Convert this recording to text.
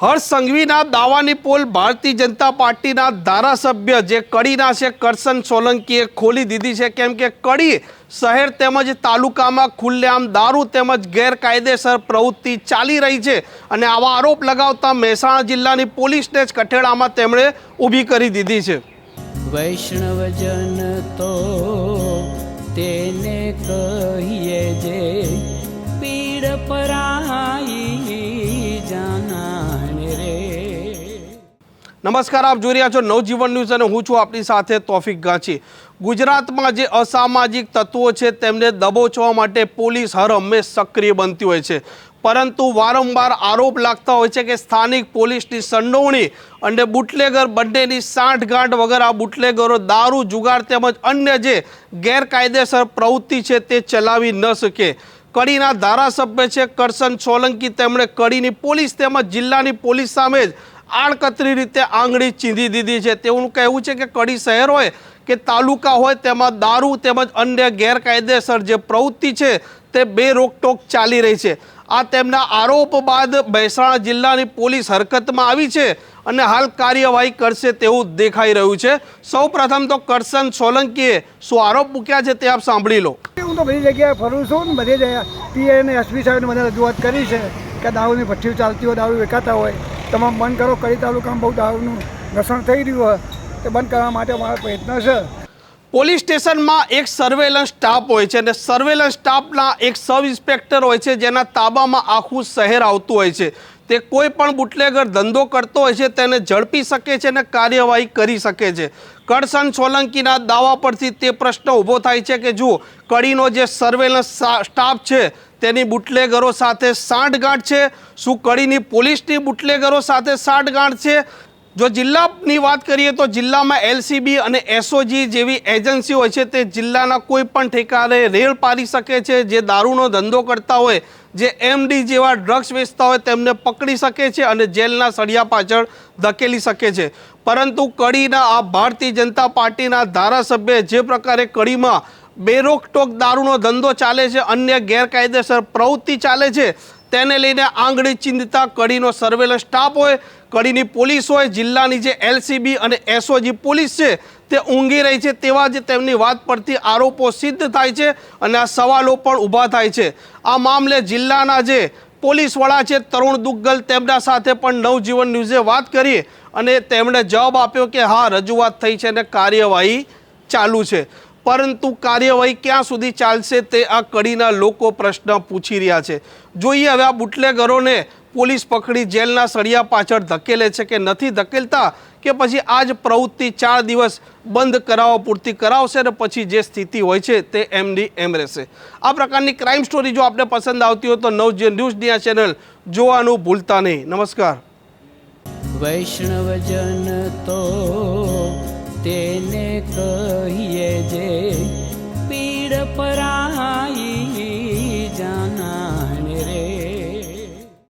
હર્ષ સંઘવીના દાવાની પોલ ભારતીય જનતા પાર્ટીના ધારાસભ્ય જે કડીના છે, કરશન સોલંકીએ ખોલી દીધી છે. કેમ કે કડી શહેર તેમજ તાલુકામાં ખુલ્લેઆમ દારૂ તેમજ ગેરકાયદેસર પ્રવૃત્તિ ચાલી રહી છે અને આવા આરોપ લગાવતા મહેસાણા જિલ્લાની પોલીસને જ કઠેડામાં તેમણે ઊભી કરી દીધી છે. વૈષ્ણવજન તો તેને કહીએ જે પીડ પરાઈ નમસ્કાર, આપ જોઈ રહ્યા છો નવજીવન ન્યૂઝ અને હું છું આપની સાથે તોફિક ગાંચી. ગુજરાતમાં જે અસામાજિક તત્વો છે તેમને દબોચવા માટે પોલીસ હર હંમેશ સક્રિય બનતી હોય છે. પરંતુ વારંવાર આરોપ લાગતા હોય છે કે સ્થાનિક પોલીસની સંડોવણી અને બુટલેગર બંનેની સાંઠગાંઠ વગર આ બુટલેગરો દારૂ, જુગાર તેમજ અન્ય જે ગેરકાયદેસર પ્રવૃત્તિ છે તે ચલાવી ન શકે. કડીના ધારાસભ્ય છે કરસન સોલંકી. તેમણે કડીની પોલીસ તેમજ જિલ્લાની પોલીસ સામે જ આડકતરી રીતે આંગળી ચીંધી દીધી છે. તેવું કહેવું છે કે કડી શહેર હોય કે તાલુકા હોય તેમાં દારૂ તેમજ અન્ય ગેરકાયદેસર જે પ્રવૃત્તિ છે તે બે રોકટોક ચાલી રહી છે. આ તેમના આરોપ બાદ મહેસાણા જિલ્લાની પોલીસ હરકતમાં આવી છે અને હાલ કાર્યવાહી કરશે તેવું દેખાઈ રહ્યું છે. સૌ પ્રથમ તો કરશન સોલંકીએ શું આરોપ મૂક્યા છે તે આપ સાંભળી લો. હું તો બધી જગ્યાએ ફરું છું ને બધી જગ્યાએ પીએ અને એસપી સાહેબને મને રજૂઆત કરી છે કે દારૂની ભઠ્ઠીઓ ચાલતી હોય, દારૂ વેચાતા હોય. તમામ બંધ કરો. કડી તાલુકામાં બહુ દારૂનું ઘસણ થઈ રહ્યું હોય તે બંધ કરવા માટે મારો પ્રયત્ન છે. પોલીસ સ્ટેશનમાં એક સર્વેલન્સ સ્ટાફ હોય છે અને સર્વેલન્સ સ્ટાફના એક સબ ઇન્સ્પેક્ટર હોય છે જેના તાબામાં આખું શહેર આવતું હોય છે. તે કોઈ પણ બુટલેગર ધંધો કરતો હોય છે તેને ઝડપી શકે છે અને કાર્યવાહી કરી શકે છે. કરસન સોલંકીના દાવા પરથી તે પ્રશ્ન ઊભો થાય છે કે જુઓ, કડીનો જે સર્વેલન્સ સ્ટાફ છે તેની બુટલેગરો સાથે સાંઠગાંઠ છે. શું કડીની પોલીસની બુટલેગરો સાથે સાંઠગાંઠ છે. જો જિલ્લાની વાત કરીએ તો જિલ્લામાં એલસીબી અને એસઓજી જેવી એજન્સી હોય છે તે જિલ્લાના કોઈ પણ ઠેકાણે રેળ પાડી શકે છે. જે દારૂનો ધંધો કરતા હોય, જે એમડી જેવા ડ્રગ્સ વેચતા હોય તેમને પકડી શકે છે અને જેલના સળિયા પાછળ ધકેલી શકે છે. પરંતુ કડીના આ ભારતીય જનતા પાર્ટીના ધારાસભ્ય જે પ્રકારે કડીમાં બેરોકટોક દારૂનો ધંધો ચાલે છે, અન્ય ગેરકાયદેસર પ્રવૃત્તિ ચાલે છે. તેને લઈને આંગળી ચિંતા કડીનો સર્વેલન્સ સ્ટાફ હોય, કડીની પોલીસ હોય, જિલ્લાની જે એલસીબી અને એસઓજી પોલીસ છે, તે ઊંઘી રહી છે તેવા જ તેમની વાત પરથી આરોપો સિદ્ધ થાય છે અને આ સવાલો પણ ઊભા થાય છે. આ મામલે જિલ્લાના જે પોલીસ વડા છે તરુણ દુગ્ગલ, તેમના સાથે પણ નવજીવન ન્યૂઝે વાત કરી અને તેમણે જવાબ આપ્યો કે હા, રજૂઆત થઈ છે અને કાર્યવાહી ચાલુ છે. પરંતુ કાર્યવાહી ક્યાં સુધી ચાલશે તે આ કડીના લોકો પ્રશ્ન પૂછી રહ્યા છે. જોઈએ હવે આ બુટલેગરોને પોલીસ પકડી જેલના સળિયા પાછળ ધકેલે છે કે નથી ધકેલતા કે પછી આ જ પ્રવૃત્તિ ચાર દિવસ બંધ કરાવવા પૂરતી કરાવશે અને પછી જે સ્થિતિ હોય છે તે એમની એમ રહેશે. આ પ્રકારની ક્રાઇમ સ્ટોરી જો આપને પસંદ આવતી હોય તો નવજે ન્યૂઝની આ ચેનલ જોવાનું ભૂલતા નહીં. નમસ્કાર. વૈષ્ણવજન તો તેને કહીએ જે